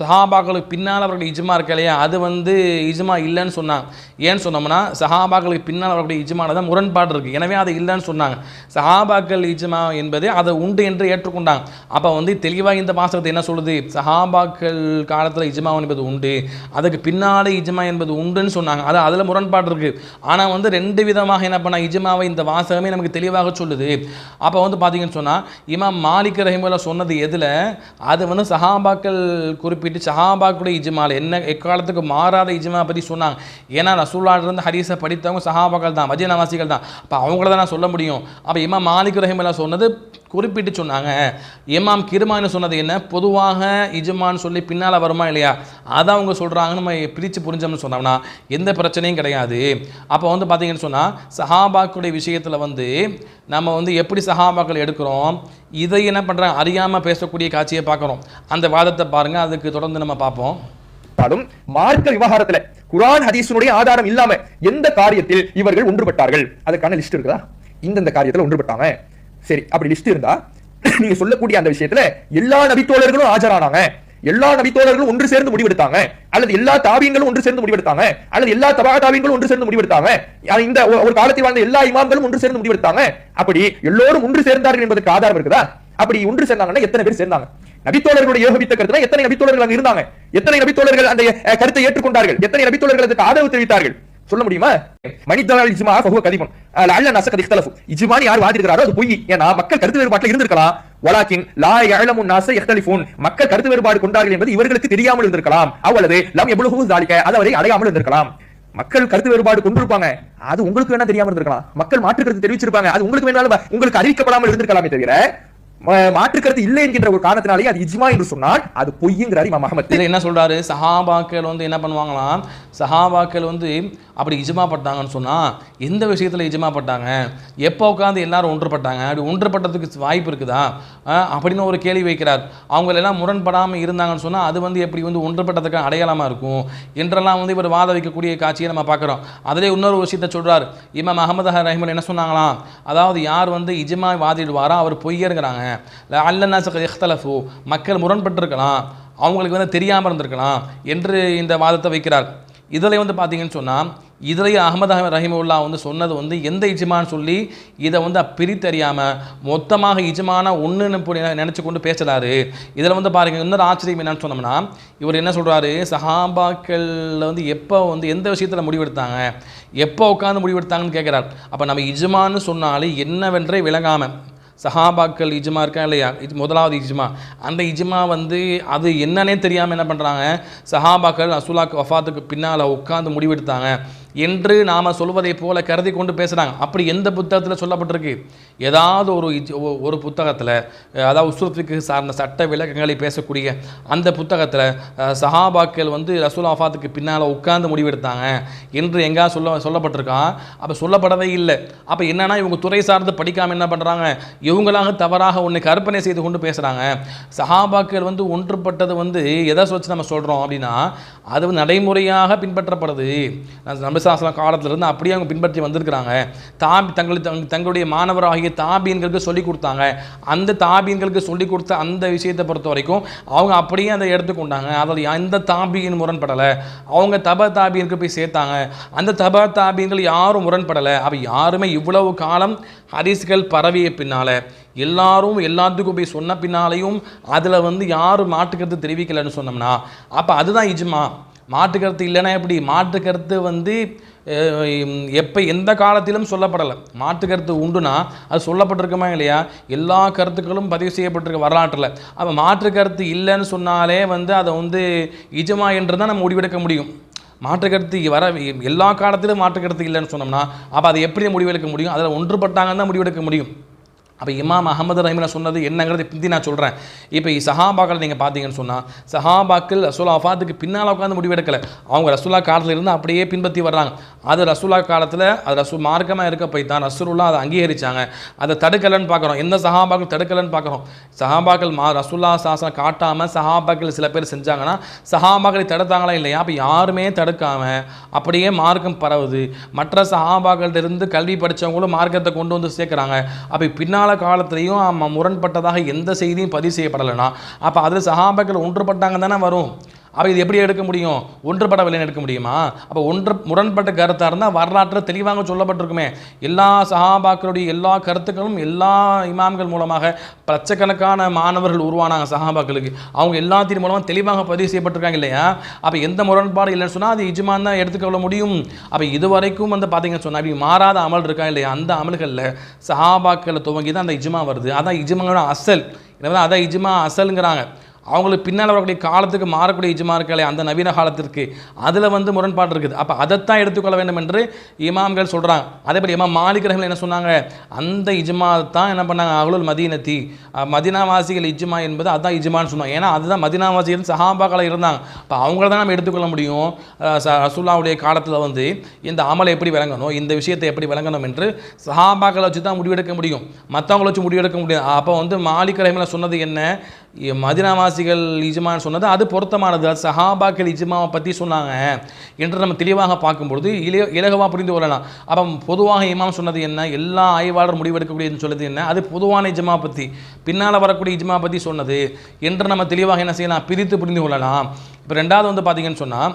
Speaker 1: சஹாபாக்களுக்கு பின்னால் அவர்களுடைய இஜ்மா இருக்க இல்லையா? அது வந்து இஜ்மா இல்லைன்னு சொன்னாங்க. ஏன்னு சொன்னோம்னா சஹாபாக்களுக்கு பின்னால் அவர்களுடைய இஜ்மாவில் தான் முரண்பாடு இருக்குது எனவே அது இல்லைன்னு சொன்னாங்க. சஹாபாக்கள் இஜ்மா என்பது அதை உண்டு என்று ஏற்றுக்கொண்டாங்க. அப்போ வந்து தெளிவாக இந்த பாசகத்தை என்ன சொல்லுது? சஹாபாக்கள் காலத்தில் இஜ்மா என்பது உண்டு. அதுக்கு பின்னாலே இஜ்மா என்பது உண்டுன்னு சொன்னாங்க. அது அதில் முரண் முரண்பாடு இருக்கு. ஆனால் வந்து ரெண்டு விதமாக என்ன பண்ண இஜமாவை இந்த வாசகமே நமக்கு தெளிவாக சொல்லுது. அப்போ வந்து பார்த்தீங்கன்னு சொன்னால் இமாம் மாலிக் ரஹிமுல்லா சொன்னது எதில்? அது வந்து சஹாபாக்கள் குறிப்பிட்டு சஹாபாக்களுடைய இஜ்மால என்ன எக்காலத்துக்கு மாறாத இஜ்மா பற்றி சொன்னாங்க. ஏன்னா ரசூல்லாட்ட ஹரிசை படித்தவங்க சஹாபாக்கள் தான் மஜினவாசிகள் தான். அப்போ அவங்கள தான் நான் சொல்ல முடியும். அப்போ இமாம் மாலிக் ரஹிமுல்லா சொன்னது குறிப்பிட்டு சொன்னாங்க. இமாம் கிருமான்னு சொன்னது என்ன? பொதுவாக இஜமான்னு சொல்லி பின்னால் வருமா இல்லையா? அதை அவங்க சொல்கிறாங்கன்னு நம்ம பிரித்து புரிஞ்சோம்னு சொன்னோம்னா எந்த பிரச்சனையும் கிடையாது. அப்போ வந்து பார்த்தீங்கன்னு சொன்னால் சஹாபாக்களுடைய விஷயத்தில் வந்து நம்ம வந்து எப்படி சஹாபாக்கள் எடுக்கிறோம்? இதை என்ன பண்ணுறாங்க அறியாமல் பேசக்கூடிய காட்சியை பார்க்குறோம். அந்த வாதத்தை பாருங்கள் அதுக்கு தொடர்ந்து நம்ம பார்ப்போம்.
Speaker 2: இருந்தாலும் மார்க்க விவகாரத்துல குரான் ஹதீஸினுடைய ஆதாரம் இல்லாம எந்த காரியத்தில் இவர்கள் ஒன்றுபட்டார்கள்? அதுக்கான லிஸ்ட் இருக்குதா? இந்தந்த காரியத்தில் ஒன்றுபட்டாங்க. சரி அப்படி லிஸ்ட் இருந்தா *clears throat* நீங்க சொல்லக்கூடிய அந்த விஷயத்துல எல்லா நபித்தோழர்களும் ஆஜரானாங்க. எல்லா நபித்தோழர்களும் ஒன்று சேர்ந்து முடிவெடுத்தாங்க. அல்லது எல்லா தாபியங்களும் ஒன்று சேர்ந்து முடிவெடுத்தாங்க. அல்லது எல்லா தபா தாபியங்களும் ஒன்று சேர்ந்து முடிவெடுத்தாங்க. இந்த ஒரு காலத்தில் வாழ்ந்த எல்லா இமாம்களும் ஒன்று சேர்ந்து முடிவெடுத்தாங்க. அப்படி எல்லோரும் ஒன்று சேர்ந்தார்கள் என்பதற்கு ஆதாரம் இருக்குதா? அப்படி ஒன்று சேர்ந்தாங்கன்னா எத்தனை பேர் சேர்ந்தாங்க? நபித்தோழர்களுடைய யோகபித்த கருத்துல எத்தனை நபித்தோழர்கள் அங்க இருந்தாங்க? எத்தனை நபித்தோழர்கள் அந்த கருத்தை ஏற்றுக்கொண்டார்கள்? எத்தனை நபித்தோழர்கள் அதுக்கு ஆதரவு தெரிவித்தார்கள்? சொல்ல முடியுமா? மனிதனால் இஜ்மா ஃபஹுவ கதிபன். லஅல்ல நஸக இக்தலஃபு. இஜ்மானி யார் வாதிடுறாரோ அது பொய். ஏன்னா மக்கள் கருத்து வேறுபாட்டில் இருந்திருக்கலாம். வலாக்கின் லா யஅலமு நாஸ இக்தலிஃபுன் மக்கள் கருத்து வேறுபாடு கொண்டார்கள் என்பது இவர்களுக்கு தெரியாமல் இருந்திருக்கலாம். அவ்வளவு லம் யப்லுஹு ஸாலிக அதுவரை அடையாமல் இருந்திருக்கலாம். மக்கள் கருத்து வேறுபாடு கொண்டிருப்பாங்க. அது உங்களுக்கு வேணா தெரியாம இருந்திருக்கலாம். மக்கள் மாற்று கருத்து தெரிவிச்சிருப்பாங்க. அது உங்களுக்கு வேணாலும் உங்களுக்கு அறிவிக்கப்படாமல் இருந்திருக்கலாமே தவிர மாற்று கருத்து இல்லை என்கின்ற ஒரு காரணத்தினாலே அது இஜ்மா என்று சொன்னால் அது பொய்யுங்கிறார் இமாம் அகமத்
Speaker 1: இதில் என்ன சொல்றாரு? சஹாபாக்கள் வந்து என்ன பண்ணுவாங்களாம்? சஹாபாக்கள் வந்து அப்படி இஜமாப்பட்டாங்கன்னு சொன்னால் எந்த விஷயத்தில் இஜமாப்பட்டாங்க? எப்போ உட்காந்து எல்லாரும் ஒன்றுபட்டாங்க? அப்படி ஒன்றுபட்டதுக்கு வாய்ப்பு இருக்குதா? அப்படின்னு ஒரு கேள்வி வைக்கிறார். அவங்களெல்லாம் முரண்படாமல் இருந்தாங்கன்னு சொன்னால் அது வந்து எப்படி வந்து ஒன்றுபட்டதுக்கு அடையாளமாக இருக்கும்? என்றெல்லாம் வந்து இவர் வாத வைக்கக்கூடிய காட்சியை நம்ம பார்க்குறோம். அதிலே இன்னொரு விஷயத்தை சொல்கிறார் இமாம் அகமது ரஹிமன் என்ன சொன்னாங்களாம்? அதாவது யார் வந்து இஜமா வாதிடுவாரோ அவர் பொய்யருங்கிறாங்க. அல்லன்னா இஹ்தலஃபு. மக்கள் முரண்பட்டிருக்கலாம். அவங்களுக்கு வந்து தெரியாமல் இருந்திருக்கலாம் என்று இந்த வாதத்தை வைக்கிறார். இதில் வந்து பார்த்தீங்கன்னு சொன்னால் இதிலேயே அகமது ரஹிமுல்லா வந்து சொன்னது வந்து எந்த இஜமான்னு சொல்லி இதை வந்து பிரித்தறியாமல் மொத்தமாக இஜமான ஒன்றுன்னு நினச்சி கொண்டு பேசுகிறாரு இதில் வந்து பாருங்கள் இன்னொரு ஆச்சரியம் என்னன்னு சொன்னோம்னா இவர் என்ன சொல்கிறாரு சஹாபாக்கள்ல வந்து எப்போ வந்து எந்த விஷயத்தில் முடிவெடுத்தாங்க? எப்போ உட்காந்து முடிவெடுத்தாங்கன்னு கேட்குறாரு அப்போ நம்ம இஜமான்னு சொன்னாலே என்னவென்றே விளங்காமல் சஹாபாக்கள் இஜ்மா இருக்கா இல்லையா? இது முதலாவது இஜ்மா. அந்த இஜ்மா வந்து அது என்னன்னே தெரியாமல் என்ன பண்ணுறாங்க சஹாபாக்கள் ரசூலாக்கு வஃபாத்துக்கு பின்னால் உட்காந்து முடிவெடுத்தாங்க. என்று நாம் சொல்வதைப் போல கருதி கொண்டு பேசுகிறாங்க அப்படி எந்த புத்தகத்தில் சொல்லப்பட்டிருக்கு? ஏதாவது ஒரு ஒரு புத்தகத்தில் அதாவது உசுரத்துக்கு சார்ந்த சட்ட விளக்கங்களை பேசக்கூடிய அந்த புத்தகத்தில் சஹாபாக்கள் வந்து ரசூல் ஆஃபாத்துக்கு பின்னால் உட்கார்ந்து முடிவெடுத்தாங்க. என்று எங்கா சொல்ல சொல்லப்பட்டிருக்கான். அப்போ சொல்லப்படவே இல்லை. அப்போ என்னன்னா இவங்க துறை சார்ந்து படிக்காமல் என்ன பண்ணுறாங்க இவங்களாக தவறாக ஒன்று கற்பனை செய்து கொண்டு பேசுகிறாங்க சஹாபாக்கள் வந்து ஒன்றுபட்டது வந்து எதை வச்சு நம்ம சொல்கிறோம் அப்படின்னா அது நடைமுறையாக பின்பற்றப்படுது. நம்பிசாசலம் காலத்திலிருந்து அப்படியே அவங்க பின்பற்றி வந்திருக்கிறாங்க. தாபி தங்கள் தங்- தங்களுடைய மாணவராகிய தாபீன்களுக்கு சொல்லிக் கொடுத்தாங்க. அந்த தாபியன்களுக்கு சொல்லிக் கொடுத்த அந்த விஷயத்தை பொறுத்த வரைக்கும் அவங்க அப்படியே அதை எடுத்துக்கொண்டாங்க அதில் எந்த தாபியின் முரண்படலை. அவங்க தப தாபியனுக்கு போய் சேர்த்தாங்க. அந்த தப தாபியன்கள் யாரும் முரண்படலை. அப்போ யாருமே இவ்வளவு காலம் ஹரிசுகள் பரவிய பின்னால் எல்லாரும் எல்லாத்துக்கும் போய் சொன்ன பின்னாலையும் அதில் வந்து யாரும் மாட்டுக்கிறது தெரிவிக்கலைன்னு சொன்னோம்னா அப்போ அதுதான் இஜ்மா. மாற்று கருத்து இல்லைன்னா எப்படி? மாற்று கருத்து வந்து எப்போ எந்த காலத்திலும் சொல்லப்படலை. மாற்று கருத்து உண்டுனா அது சொல்லப்பட்டிருக்குமா இல்லையா? எல்லா கருத்துக்களும் பதிவு செய்யப்பட்டிருக்க வரலாற்றில். அப்போ மாற்று கருத்து இல்லைன்னு சொன்னாலே வந்து அதை வந்து இஜமா என்று தான் நம்ம முடிவெடுக்க முடியும். மாற்று கருத்து வர எல்லா காலத்திலும் மாற்று கருத்து இல்லைன்னு சொன்னோம்னா அப்போ அதை எப்படி முடிவெடுக்க முடியும்? அதில் ஒன்றுபட்டாங்கன்னு தான் முடிவெடுக்க முடியும். அப்போ இமாம் அகமது ரஹீமில் சொன்னது என்னங்கிறது பிந்தி நான் சொல்கிறேன் இப்போ சஹாபாக்கள் நீங்கள் பார்த்தீங்கன்னு சொன்னால் சஹாபாக்கள் ரசூலா அஃபாத்துக்கு பின்னால் உட்காந்து முடிவெடுக்கலை. அவங்க ரசூலா காலத்தில் இருந்து அப்படியே பின்பற்றி வர்றாங்க. அது ரசூலா காலத்தில் அது ரசூ மார்க்கமாக இருக்க போய் தான் ரசூலுல்லா அதை அங்கீகரிச்சாங்க. அதை தடுக்கலைன்னு பார்க்குறோம் எந்த சஹாபாக்கள் தடுக்கலைன்னு பார்க்குறோம் சஹாபாக்கள் மா ரசூல்லா சாசனம் காட்டாமல் சஹாபாக்கள் சில பேர் செஞ்சாங்கன்னா சஹாபாக்களை தடுத்தாங்களா இல்லையா? அப்போ யாருமே தடுக்காமல் அப்படியே மார்க்கம் பரவுது. மற்ற சஹாபாக்கள்கிட்ட இருந்து கல்வி படித்தவங்களும் மார்க்கத்தை கொண்டு வந்து சேர்க்குறாங்க. அப்போ பின்னால் காலத்துலேயும் முரண்பட்டதாக எந்த செய்தியும் பதிவு செய்யப்படலைன்னா அப்போ அதில் சஹாபாக்கள் ஒன்றுபட்டாங்க தானே வரும். அப்போ இது எப்படி எடுக்க முடியும்? ஒன்றுபடவில்லைன்னு எடுக்க முடியுமா? அப்போ ஒன்று முரண்பட்ட கருத்தாக இருந்தால் வரலாற்றில் தெளிவாக சொல்லப்பட்டிருக்குமே. எல்லா சஹாபாக்களுடைய எல்லா கருத்துக்களும் எல்லா இமாம்கள் மூலமாக லட்சக்கணக்கான மாணவர்கள் உருவானாங்க சஹாபாக்களுக்கு. அவங்க எல்லாத்தின் மூலமாக தெளிவாக பதிவு செய்யப்பட்டிருக்காங்க இல்லையா? அப்போ எந்த முரண்பாடு இல்லைன்னு சொன்னால் அது இஜ்மான் தான் எடுத்துக்கொள்ள முடியும். அப்போ இதுவரைக்கும் வந்து பார்த்தீங்கன்னு சொன்னால் அப்படி மாறாத அமல் இருக்கா இல்லையா? அந்த அமல்களில் சஹாபாக்களை துவங்கி தான் அந்த இஜ்மா வருது. அதான் இஜ்மாவோட அசல். எனவே அதான் இஜ்மா அசலுங்கிறாங்க. அவங்களுக்கு பின்னால் வரக்கூடிய காலத்துக்கு மாறக்கூடிய இஜ்மா இருக்கலை அந்த நவீன காலத்திற்கு. அதில் வந்து முரண்பாடு இருக்குது. அப்போ அதைத்தான் எடுத்துக்கொள்ள வேண்டும் என்று இமாம்கள் சொல்கிறாங்க அதேபடி இமாம் மாலிக் ரஹ்மத்துல்லாஹி என்ன சொன்னாங்க? அந்த இஜ்மா தான் என்ன பண்ணாங்க? அகலுல் மதீனத்தி. மதினாவாசிகள் இஜ்மா என்பது அதுதான் இஜ்மான்னு சொன்னாங்க ஏன்னா அதுதான் மதினாவாசிகள் சஹாபாக்களை இருந்தாங்க. அப்போ அவங்கள தான் நம்ம எடுத்துக்கொள்ள முடியும். ரசுல்லாவுடைய ச- காலத்தில் வந்து இந்த அமலை எப்படி விளங்கணும் இந்த விஷயத்தை எப்படி விளங்கணும் என்று சஹாபாக்களை வச்சு தான் முடிவெடுக்க முடியும். மற்றவங்கள வச்சு முடிவெடுக்க முடியாது. அப்போ வந்து மாலிக் சொன்னது என்ன? மதினாவாசிகள் இஜ்மான்னு சொன்னது அது பொருத்தமானது. அது சஹாபாக்கள் இஜ்மாவை பற்றி சொன்னாங்க என்று நம்ம தெளிவாக பார்க்கும்பொழுது இல இலகுவாக புரிந்து கொள்ளலாம். அப்போ பொதுவாக இமாம் சொன்னது என்ன எல்லா ஆய்வாளர் முடிவெடுக்கக்கூடியதுன்னு சொல்லுது என்ன அது பொதுவான இஜ்மா பற்றி பின்னால் வரக்கூடிய இஜ்மா பற்றி சொன்னது என்று நம்ம தெளிவாக என்ன செய்யலாம் பிரித்து புரிந்து கொள்ளலாம். இப்போ ரெண்டாவது வந்து பார்த்திங்கன்னு சொன்னால்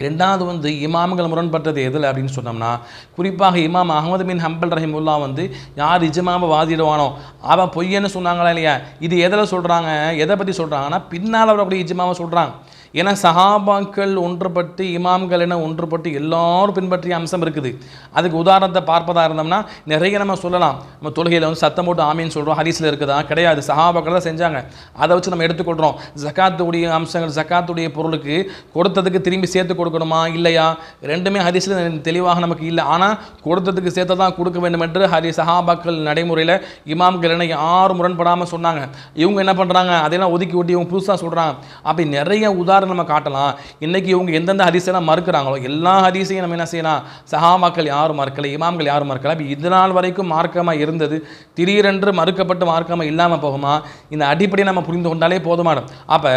Speaker 1: ரெண்டாவது வந்து இமாம்கள் முரண்பட்டது எதில் அப்படின்னு சொன்னோம்னா குறிப்பாக இமாம் அகமது பின் ஹம்பல் ரஹிமுல்லா வந்து யார் இஜ்மாவை வாதிடுவானோ அவன் பொய்யன்னு சொன்னாங்களா இல்லையா? இது எதில் சொல்கிறாங்க எதை பற்றி சொல்கிறாங்கன்னா பின்னால் வரக்கூடிய இஜ்மாவை சொல்கிறாங்க ஏன்னா சஹாபாக்கள் ஒன்றுபட்டு இமாம்கள் என ஒன்றுபட்டு எல்லாரும் பின்பற்றிய அம்சம் இருக்குது. அதுக்கு உதாரணத்தை பார்ப்பதாக இருந்தோம்னா நிறைய நம்ம சொல்லலாம். நம்ம தொழுகையில் வந்து சத்தம் போட்டு ஆமின்னு சொல்கிறோம் ஹரிஸில் இருக்குதா? கிடையாது. சஹாபாக்கள் தான் செஞ்சாங்க. அதை வச்சு நம்ம எடுத்துக்கொள்கிறோம் ஜக்காத்துடைய அம்சங்கள் ஜக்காத்துடைய பொருளுக்கு கொடுத்ததுக்கு திரும்பி சேர்த்து கொடுக்கணுமா? இல்லையா? ரெண்டுமே ஹரிஸில் தெளிவாக நமக்கு இல்லை. ஆனால் கொடுத்ததுக்கு சேர்த்து தான் கொடுக்க வேண்டும் என்று ஹரி சஹாபாக்கள் நடைமுறையில் இமாம்கள் என யாரும் முரண்படாமல் சொன்னாங்க. இவங்க என்ன பண்ணுறாங்க அதெல்லாம் ஒதுக்கி ஒட்டி இவங்க புதுசாக சொல்கிறாங்க அப்படி நிறைய உதாரணம் நம்ம காட்டலாம். இன்னைக்கு இவங்க எந்தெந்த ஹதீஸெல்லாம் மறுக்கிறாங்களோ எல்லா ஹதீஸையும் நம்ம என்ன செய்யலாம்? சஹாமாக்கள் யாரும் மறுக்கலை இமாம்கள் யாரும் மறுக்கலை? அப்போ இது நாள் வரைக்கும் மார்க்கமாக இருந்தது. திடீரென்று மறுக்கப்பட்டு மார்க்கமாக இல்லாமல் போகுமா? இந்த அடிப்படையை நம்ம புரிந்து கொண்டாலே போதுமானது அப்போ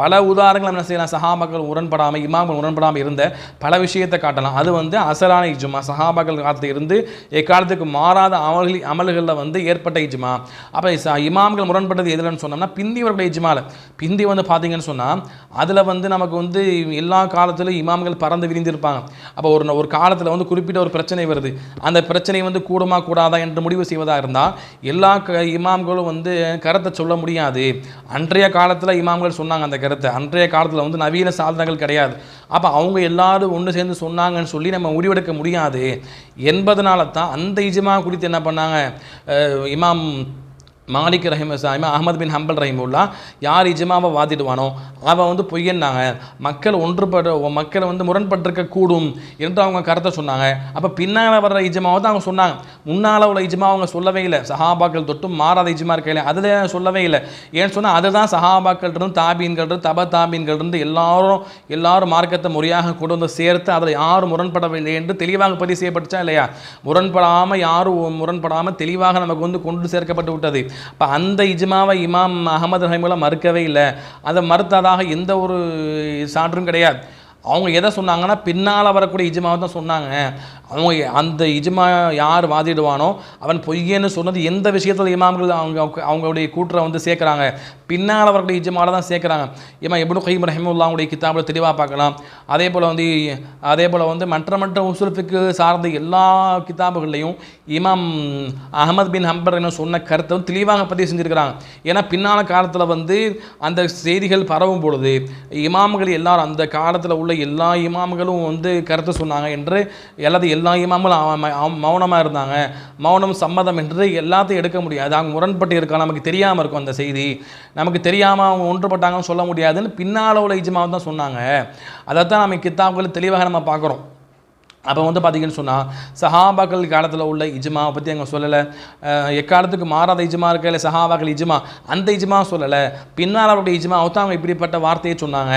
Speaker 1: பல உதாரணங்கள் நம்ம என்ன செய்யலாம்? சஹாபாக்கள் உடன்படாமல் இமாம்கள் உடன்படாமல் இருந்த பல விஷயத்தை காட்டலாம். அது வந்து அசலான இஜுமா. சஹாபாக்கள் காலத்தில் இருந்து எக்காலத்துக்கு மாறாத அமல்கள் அமல்களில் வந்து ஏற்பட்ட இஜ்மா. அப்போ இமாம்கள் முரண்பட்டது எதுலன்னு சொன்னோம்னா பிந்தி இவர்களுடைய இஜ்மால. பிந்தி வந்து பார்த்தீங்கன்னு சொன்னால் அதில் வந்து வந்து நமக்கு வந்து எல்லா காலத்திலும் இமாம்கள் பறந்து விரிந்திருப்பாங்க. அப்போ ஒரு ஒரு காலத்தில் வந்து குறிப்பிட்ட ஒரு பிரச்சனை வருது. அந்த பிரச்சனை வந்து கூடுமா கூடாதா என்று முடிவு செய்வதாக இருந்தால் எல்லா க இமாம்களும் வந்து கருத்தை சொல்ல முடியாது. அன்றைய காலத்தில் இமாம்கள் சொன்னாங்க அந்த கருத்தை. அன்றைய காலத்தில் வந்து நவீன சாதனங்கள் கிடையாது. அப்போ அவங்க எல்லாரும் ஒன்று சேர்ந்து சொன்னாங்கன்னு சொல்லி நம்ம முடிவெடுக்க முடியாது. என்பதனால தான் அந்த இஜமா குறித்து என்ன பண்ணாங்க? இமாம் மாலிக் ரஹிம சாயிமா அஹமது பின் ஹம்பல் ரஹிமுல்லா யார் இஜமாவை வாதிடுவானோ அவன் வந்து பொய்யன்னாங்க. மக்கள் ஒன்றுபட மக்கள் வந்து முரண்பட்டிருக்க கூடும் என்று அவங்க கருத்தை சொன்னாங்க. அப்போ பின்னால் வர்ற இஜமாவை தான் அவங்க சொன்னாங்க. முன்னால் உள்ள இஜமா அவங்க சொல்லவே இல்லை. சஹாபாக்கள் தொட்டும் மாறாத இஜ்மா இருக்கையில் அதில் சொல்லவே இல்லை. ஏன்னு சொன்னால் அதுதான் சஹாபாக்கள் இருந்து தாபீன்கள் இருந்து தப தாபீன்கள் இருந்து எல்லாரும் எல்லாரும் மார்க்கத்தை முறையாக கொண்டு வந்து சேர்த்து அதில் யாரும் முரண்படவில்லை என்று தெளிவாக பதிவு செய்யப்பட்டுச்சா இல்லையா? முரண்படாமல் யாரும் முரண்படாமல் தெளிவாக நமக்கு வந்து கொண்டு சேர்க்கப்பட்டு விட்டது. இப்போ அந்த இஜ்மாவை இமாம் அகமது ரஹிமுல்லா மறுக்கவே இல்லை. அதை மறுத்ததாக எந்த ஒரு சான்றும் கிடையாது. அவங்க எதை சொன்னாங்கன்னா பின்னால் வரக்கூடிய இஜ்மாவை தான் சொன்னாங்க. அவங்க அந்த இஜ்மா யார் வாதிடுவானோ அவன் பொய்யன்னு சொன்னது எந்த விஷயத்தில் இமாம்கள் அவங்க அவங்க- அவங்களுடைய கூற்றை வந்து சேர்க்குறாங்க? பின்னால் அவர்களுடைய இஜமால தான் சேர்க்குறாங்க. இமாம் எப்படி கைம் ரஹிமுல்லாவுடைய கிதாபில் தெளிவாக பார்க்கலாம். அதே போல் வந்து அதே போல் வந்து மற்ற மற்ற உசுலுக்கு சார்ந்த எல்லா கிதாபுகள்லையும் இமாம் அகமது பின் ஹம்பர் என்ன சொன்ன கருத்தை வந்து தெளிவாக பதிவு செஞ்சுருக்கிறாங்க. ஏன்னா பின்னால் காலத்தில் வந்து அந்த செய்திகள் பரவும் பொழுது இமாம்கள் எல்லாரும் அந்த காலத்தில் உள்ள எல்லா இமாம்களும் வந்து கருத்து சொன்னாங்க என்று எல்லாத்தையும் எல்லா இமாம்களும் மௌனமாக இருந்தாங்க. மௌனம் சம்மதம் என்று எல்லாத்தையும் எடுக்க முடியாது. அவங்க முரண்பட்டு இருக்கா நமக்கு தெரியாமல் இருக்கும் அந்த செய்தி. நமக்கு தெரியாமல் அவங்க ஒன்றுபட்டாங்கன்னு சொல்ல முடியாதுன்னு பின்னால் உள்ள இஜ்மாவை தான் சொன்னாங்க. அதைத்தான் நம்ம கித்தாப்கள் தெளிவாக நம்ம பார்க்குறோம். அப்போ வந்து பார்த்தீங்கன்னு சொன்னால் சஹாபாக்கள் காலத்தில் உள்ள இஜ்மாவை பற்றி அங்கே சொல்லலை. எக்காலத்துக்கு மாறாத இஜ்மா இருக்க? இல்லை சஹாபாக்கள் இஜ்மா? அந்த இஜ்மா சொல்லலை. பின்னால் அவருடைய இஜ்மா தான் அவங்க இப்படிப்பட்ட வார்த்தையை சொன்னாங்க.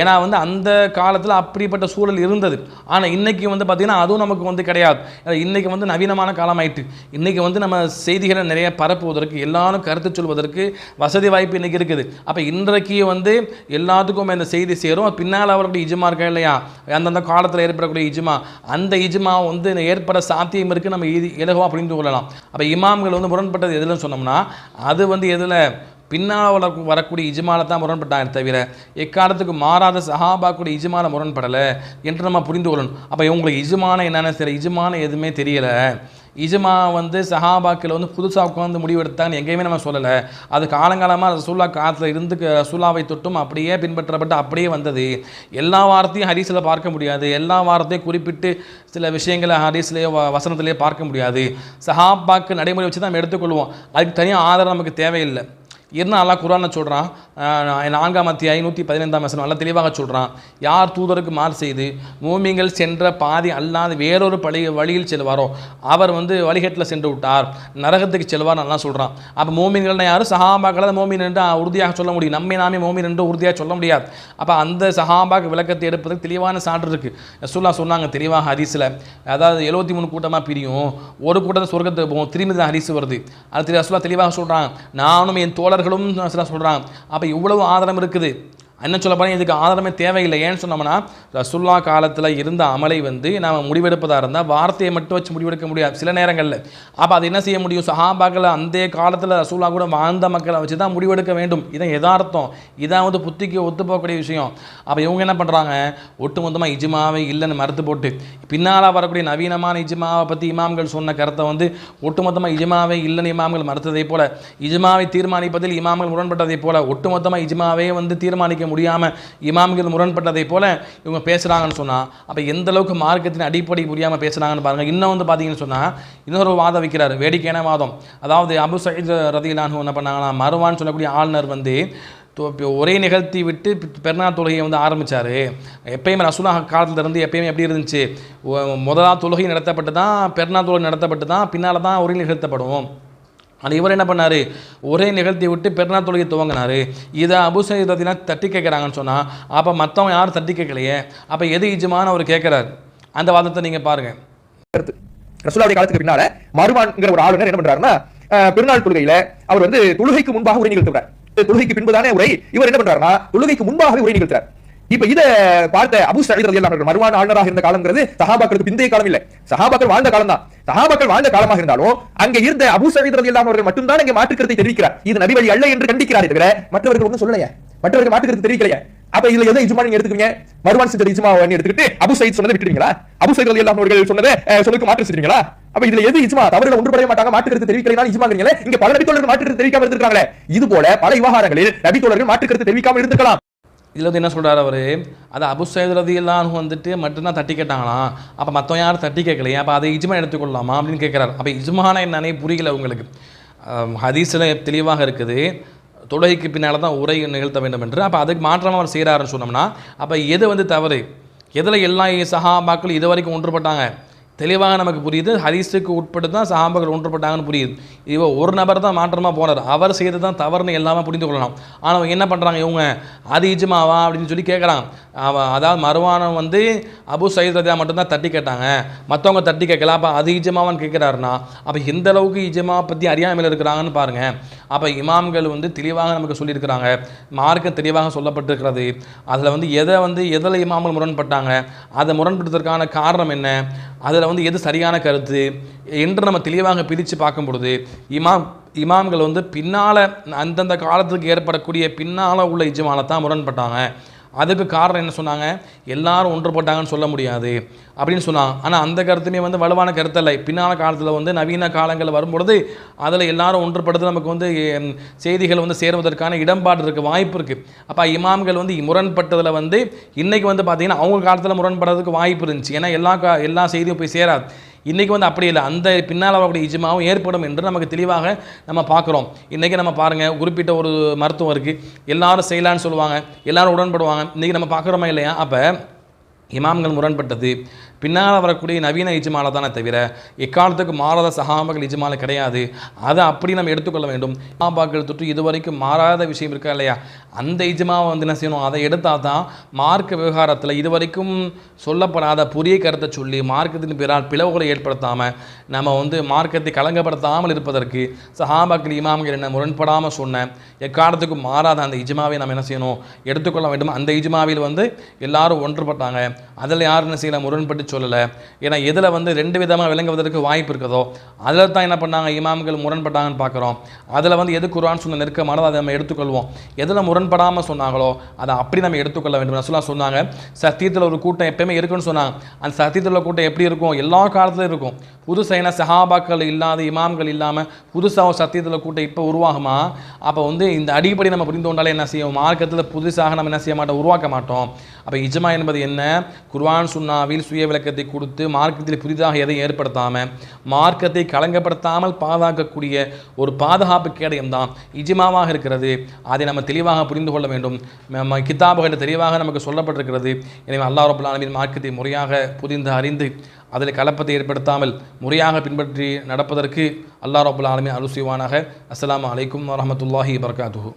Speaker 1: ஏன்னா வந்து அந்த காலத்தில் அப்படிப்பட்ட சூழல் இருந்தது. ஆனால் இன்றைக்கி வந்து பார்த்திங்கன்னா அதுவும் நமக்கு வந்து கிடையாது. இன்றைக்கி வந்து நவீனமான காலமாயிட்டு. இன்றைக்கி வந்து நம்ம செய்திகளை நிறைய பரப்புவதற்கு எல்லாரும் கருத்து சொல்வதற்கு வசதி வாய்ப்பு இன்னைக்கு இருக்குது. அப்போ இன்றைக்கு வந்து எல்லாத்துக்கும் இந்த செய்தி சேரும். பின்னால் அவருடைய இஜ்மா இருக்கா இல்லையா? அந்தந்த காலத்தில் ஏற்படக்கூடிய இஜ்மா. அந்த இஜ்மா வந்து ஏற்பட சாத்தியம் இருக்குது நம்ம இது இலகுவாக புரிந்து கொள்ளலாம். அப்போ இமாம்கள் வந்து முரண்பட்டது எதுலன்னு சொன்னோம்னா அது வந்து எதில்? பின்னால் வர வரக்கூடிய இஜ்மால தான் முரண்பட்டாங்க தவிர எக்காலத்துக்கு மாறாத சஹாபாக்குடைய இஜ்மால முரண்படலை என்று நம்ம புரிந்து கொள்ளணும். அப்போ இவங்களுக்கு இஜ்மான என்னென்ன சரி இஜ்மான எதுவுமே தெரியலை. இஜ்மா வந்து சஹாபாக்கில் வந்து புதுசாக உட்காந்து முடிவெடுத்தாங்கன்னு எங்கேயுமே நம்ம சொல்லலை. அது காலங்காலமாக ரசூல்லா காலத்தில் இருந்து க- ரசூல்லாவை தொட்டும் அப்படியே பின்பற்றப்பட்டு அப்படியே வந்தது. எல்லா வாரத்தையும் ஹரீஸில் பார்க்க முடியாது. எல்லா வாரத்தையும் குறிப்பிட்டு சில விஷயங்களை ஹரீஸ்லேயோ வ வசனத்திலேயோ பார்க்க முடியாது. சஹாபாக்கு நடைமுறை வச்சு தான் நம்ம எடுத்துக்கொள்வோம். அதுக்கு தனியாக ஆதாரம் நமக்கு தேவையில்லை. என்ன அல்லா குரானை சொல்கிறான் நான்காம் அத்தியாயம் நூற்றி பதினைந்தாம் வசனம் நல்லா தெளிவாக சொல்கிறான் யார் தூதருக்கு மாறு செய்து மூமிங்கள் சென்ற பாதி அல்லாத வேறொரு பழி வழியில் செல்வாரோ அவர் வந்து வழிகட்டில் சென்று விட்டார். நரகத்துக்கு செல்வார் நல்லா சொல்கிறான் அப்போ மோமின்கள்னா யாரும் சஹாபாக்களை மோமின் என்று உறுதியாக சொல்ல முடியும். நம்மை நாமே மோமின் என்று உறுதியாக சொல்ல முடியாது. அப்போ அந்த சஹாபாக் விளக்கத்தை எடுப்பதற்கு தெளிவான சான்று இருக்குது சுல்லா சொன்னாங்க தெளிவாக ஹரிசில் அதாவது எழுபத்தி மூணு கூட்டமாக பிரியும். ஒரு கூட்டத்தை சொர்க்கத்துக்கு போகும். திரும்பி தான் ஹரிசு வருது. அது தெரி- தெளிவாக சொல்கிறாங்க நானும் என் தோழர்களும் சில சொல்கிறாங்க அப்போ இவ்வளவு ஆதாரம் இருக்குது. என்ன சொல்ல போனால் இதுக்கு ஆதாரமே தேவையில்லை. ஏன்னு சொன்னோம்னா ரசுல்லா காலத்தில் இருந்த அமலை வந்து நாம் முடிவெடுப்பதாக இருந்தால் வார்த்தையை மட்டும் வச்சு முடிவெடுக்க முடியாது சில நேரங்களில். அப்போ அது என்ன செய்ய முடியும்? சஹாபாக்கள் அந்த காலத்தில் ரசூல்லா கூட வாழ்ந்த மக்களை வச்சு தான் முடிவெடுக்க வேண்டும். இதான் யதார்த்தம். இதான் வந்து புத்திக்கு ஒத்து போகக்கூடிய விஷயம். அப்போ இவங்க என்ன பண்ணுறாங்க ஒட்டுமொத்தமாக இஜ்மாவே இல்லைன்னு மறுத்து போட்டு பின்னால் வரக்கூடிய நவீனமான இஜ்மாவை பற்றி இமாம்கள் சொன்ன கருத்தை வந்து ஒட்டுமொத்தமாக இஜ்மாவே இல்லைன்னு இமாம்கள் மறுத்ததை போல இஜ்மாவை தீர்மானிப்பதில் இமாம்கள் முரண்பட்டதை போல ஒட்டுமொத்தமாக இஜ்மாவே வந்து தீர்மானிக்க முடியாமல் இமாம்கள் முரண்பட்டதை போல இவங்க பேசுகிறாங்கன்னு சொன்னால் அப்போ எந்த அளவுக்கு மார்க்கத்தின் அடிப்படை புரியாமல் பேசுகிறாங்கன்னு பாருங்கள் இன்னும் வந்து பார்த்தீங்கன்னு சொன்னால் இன்னொரு வாதம் வைக்கிறார் வேடிக்கையான வாதம். அதாவது அபு சயீத் ரதிலானு என்ன பண்ணாங்கன்னா மறுவான்னு சொல்லக்கூடிய ஆளுநர் வந்து இப்போ ஒரே நிகழ்த்தி விட்டு பெருநாள் தொழுகையை வந்து ஆரம்பித்தார் எப்பயுமே ரசூலா காலத்துல இருந்து எப்பயுமே எப்படி இருந்துச்சு? முதலாக தொழுகை நடத்தப்பட்டு தான் பெருநாள் தொழுகை நடத்தப்பட்டு தான் பின்னால் தான் ஒரே நிகழ்த்தப்படும். ஆனால் இவர் என்ன பண்ணார்? ஒரே நிகழ்த்தி விட்டு பெருநாள் தொழுகை துவங்கினார். இதை அபுசைதத்திலாம் தட்டி கேட்குறாங்கன்னு சொன்னால் அப்போ மற்றவங்க யாரும் தட்டி கேட்கலையே? அப்போ எது இஜ்மான்னு அவர் கேட்குறாரு. அந்த வாதத்தை நீங்கள் பாருங்கள்
Speaker 2: கருத்து. ரசூலாவுடைய காலத்துக்கு பின்னால மருவான்ங்கிற ஒரு ஆளுநர் என்ன பண்றாருன்னா பெருநாள் தொழுகையில அவர் வந்து தொழுகைக்கு முன்பாக உரை நிகழ்த்துறார். தொழுகைக்கு பின்புதானே உரை இவர் என்ன பண்றாருன்னா தொழுகைக்கு முன்பாகவே உரை நிகழ்த்துறார். இப்ப இத பார்த்த அபு சரீர் ரலியல்லாஹு மருவான் ஆளுநராக இருந்த காலம்ங்கிறது சஹாபாக்களுக்கு பிந்தைய காலம் இல்ல. சஹாபாக்கள் வாழ்ந்த காலம் தான் சஹாபாக்கள் வாழ்ந்த காலமாக இருந்தாலும் அங்க இருந்த அபு சயீத் ரலியல்லாஹு அவர்கள் மட்டும்தான் அங்கே மாற்றுக்கருத்தை தெரிவிக்கிறார். இது நபி வழி அல்ல என்று கண்டிக்கிறார் தவிர மற்றவர்கள் ஒன்றும் சொல்லலையே. மற்றவர்கள் மாற்று கருத்து தெரிவிக்கலையே. அப்ப இதுல எதை இஜ்மா நீங்க எடுத்துக்கீங்க மருவான் செஞ்ச இஜ்மா எடுத்துக்கிட்டு அபு சைத் சொன்னதை விட்டுறீங்களா அபு சயீத் ரலியல்லாஹு அவர்கள் சொன்னதை சொல்லுக்கு மாற்று செஞ்சீங்களா அப்ப இதுல எது இஜ்மா? தவறுல ஒன்றுபடைய மாட்டாங்க மாற்று தெரிவிக்கிறீங்களா தெரிவிக்கலைனா இஜ்மாங்கிறீங்களே. இங்க பல நபி தோழர்கள் மாற்று தெரிவிக்காம இருந்திருக்காங்களே. இது போல பல விவகாரங்களில் நபி தோழர்கள் மாற்று கருத்து தெரிவிக்காம இருந்திருக்கலாம்.
Speaker 1: இதில் வந்து என்ன சொல்கிறார் அவர்? அது அபுசைது ரதியெல்லாம் வந்துட்டு மட்டும்தான் தட்டி கேட்டாங்களாம் அப்போ மற்றவன் யாரும் தட்டி கேட்கலையே? அப்போ அதை இஜ்மா எடுத்துக்கொள்ளலாமா அப்படின்னு கேட்குறாரு. அப்போ இஜ்மானா என்னன்னே புரியல உங்களுக்கு ஹதீஸில் தெளிவாக இருக்குது. தொழுகைக்கு பின்னால் தான் உரை நிகழ்த்த வேண்டும் என்று. அப்போ அதுக்கு மாற்றமாக அவர் செய்கிறாருன்னு சொன்னோம்னா அப்போ எது வந்து தவறு? எதில் எல்லா சகாபாக்கள் இது வரைக்கும் ஒன்றுபட்டாங்க? தெளிவாக நமக்கு புரியுது. ஹரிஸுக்கு உட்பட்டு தான் சாம்பர்கள் ஒன்றுபட்டாங்கன்னு புரியுது. இவ ஒரு நபர் தான் மாற்றமாக போனார். அவர் செய்து தான் தவறுன்னு எல்லாமே புரிந்து கொள்ளலாம். ஆனால் அவங்க என்ன பண்ணுறாங்க இவங்க அது இஜ்மாவா? அப்படின்னு சொல்லி கேட்குறாங்க அவன் அதாவது மறுவானம் வந்து அபு சயீத் ரதியா மட்டும்தான் தட்டி கேட்டாங்க. மற்றவங்க தட்டி கேட்கல. அப்போ அது இஜமாவான்னு கேட்குறாருன்னா அப்போ எந்த அளவுக்கு இஜமா பற்றி அறியாமையில் இருக்கிறாங்கன்னு பாருங்கள் அப்போ இமாம்கள் வந்து தெளிவாக நமக்கு சொல்லியிருக்கிறாங்க. மார்க்கம் தெளிவாக சொல்லப்பட்டிருக்கிறது. அதில் வந்து எதை வந்து எதில் இமாம்கள் முரண்பட்டாங்க? அதை முரண்படுத்துறதுக்கான காரணம் என்ன? அதில் வந்து எது சரியான கருத்து? என்று நம்ம தெளிவாக பிரித்து பார்க்கும் பொழுது இமாம் இமாம்கள் வந்து பின்னால் அந்தந்த காலத்துக்கு ஏற்படக்கூடிய பின்னால் உள்ள இஜ்மால தான் முரண்பட்டாங்க. அதுக்கு காரணம் என்ன சொன்னாங்க? எல்லாரும் ஒன்றுபட்டாங்கன்னு சொல்ல முடியாது. அப்படின்னு சொன்னாங்க. ஆனால் அந்த கருத்துமே வந்து வலுவான கருத்தல்ல. பின்னால் காலத்தில் வந்து நவீன காலங்கள் வரும்பொழுது அதில் எல்லாரும் ஒன்றுபடுத்து நமக்கு வந்து செய்திகள் வந்து சேருவதற்கான இடம்பாடு இருக்குது வாய்ப்பு இருக்குது அப்போ இமாம்கள் வந்து முரண்பட்டதில் வந்து இன்றைக்கி வந்து பார்த்திங்கன்னா அவங்க காலத்தில் முரண்படுறதுக்கு வாய்ப்பு இருந்துச்சு. ஏன்னா எல்லா கா எல்லா செய்தியும் போய் சேராது. இன்றைக்கி வந்து அப்படி இல்லை. அந்த பின்னால் வரக்கூடிய இஜ்மாவும் ஏற்படும் என்று நமக்கு தெளிவாக நம்ம பார்க்குறோம். இன்றைக்கி நம்ம பாருங்கள் குறிப்பிட்ட ஒரு மருத்துவம் இருக்குது எல்லாரும் செய்யலான்னு சொல்லுவாங்க. எல்லாரும் உடன்படுவாங்க. இன்றைக்கி நம்ம பார்க்குறோமா இல்லையா? அப்போ இமாம்கள் முரண்பட்டது. பின்னால் வரக்கூடிய நவீன இஜ்மாலை தானே தவிர எக்காலத்துக்கு மாறாத சஹாபாக்கள் இஜ்மாலை கிடையாது. அதை அப்படி நம்ம எடுத்துக்கொள்ள வேண்டும். சஹாபாக்கள் தொற்று இதுவரைக்கும் மாறாத விஷயம் இருக்கா இல்லையா? அந்த இஜ்மாவை வந்து என்ன செய்யணும்? அதை எடுத்தால் தான் மார்க்க விவகாரத்தில் இதுவரைக்கும் சொல்லப்படாத புரிய கருத்தை சொல்லி மார்க்கத்தின் பிறால் பிளவுகளை ஏற்படுத்தாமல் நம்ம வந்து மார்க்கத்தை கலங்கப்படுத்தாமல் இருப்பதற்கு சஹாபாக்கள் இமாம்கள் என்ன முரண்படாமல் சொன்ன எக்காலத்துக்கும் மாறாத அந்த இஜ்மாவை நம்ம என்ன செய்யணும்? எடுத்துக்கொள்ள வேண்டும். அந்த இஜ்மாவில் வந்து எல்லாரும் ஒன்றுபட்டாங்க. அதில் யார் என்ன செய்யலாம் முரண்பட்டு சொல்லலை. ஏன்னா எதில் வந்து ரெண்டு விதமாக விளங்குவதற்கு வாய்ப்பு இருக்குதோ அதில் தான் என்ன பண்ணாங்க இமாம்கள் முரண்பட்டாங்கன்னு பார்க்குறோம். அதில் வந்து எது குரான் சொன்ன நெருக்கமானதோ அதை நம்ம எடுத்துக்கொள்வோம். எதில் முரண்படாமல் சொன்னாங்களோ அதை அப்படி நம்ம எடுத்துக்கொள்ள வேண்டும். ரசூலா சொன்னாங்க சத்தியத்தில் ஒரு கூட்டம் எப்பயுமே இருக்குன்னு சொன்னாங்க. அந்த சத்தியத்தில் உள்ள கூட்டம் எப்படி இருக்கும்? எல்லா காலத்துலையும் இருக்கும். புதுசாக ஏன்னா சஹாபாக்கள் இல்லாத இமாம்கள் இல்லாமல் புதுசாக ஒரு சத்தியத்தில் கூட்டம் இப்போ உருவாகுமா? அப்போ வந்து இந்த அடிப்படை நம்ம புரிந்து கொண்டாலே என்ன செய்யும் மார்க்கத்தில் புதுசாக நம்ம என்ன செய்ய மாட்டோம்? உருவாக்க மாட்டோம். அப்போ இஜமா என்பது என்ன? குர்வான் சுன்னாவில் சுய விளக்கத்தை கொடுத்து மார்க்கத்தில் புதிதாக எதையும் ஏற்படுத்தாமல் மார்க்கத்தை களங்கப்படுத்தாமல் பாதுகாக்கக்கூடிய ஒரு பாதுகாப்பு கேடயம் தான் இஜிமாவாக இருக்கிறது. அதை நம்ம தெளிவாக புரிந்து கொள்ள வேண்டும். கித்தாபுகள் தெளிவாக நமக்கு சொல்லப்பட்டிருக்கிறது. எனவே அல்லா ரபுல் மார்க்கத்தை முறையாக புரிந்து அறிந்து அதில் கலப்பத்தை ஏற்படுத்தாமல் முறையாக பின்பற்றி நடப்பதற்கு அல்லா ரபுல் ஆலமீன் அருள் செய்வானாக. அலைக்கும் வரமத்துல்லாஹி வபரகாத்துஹு.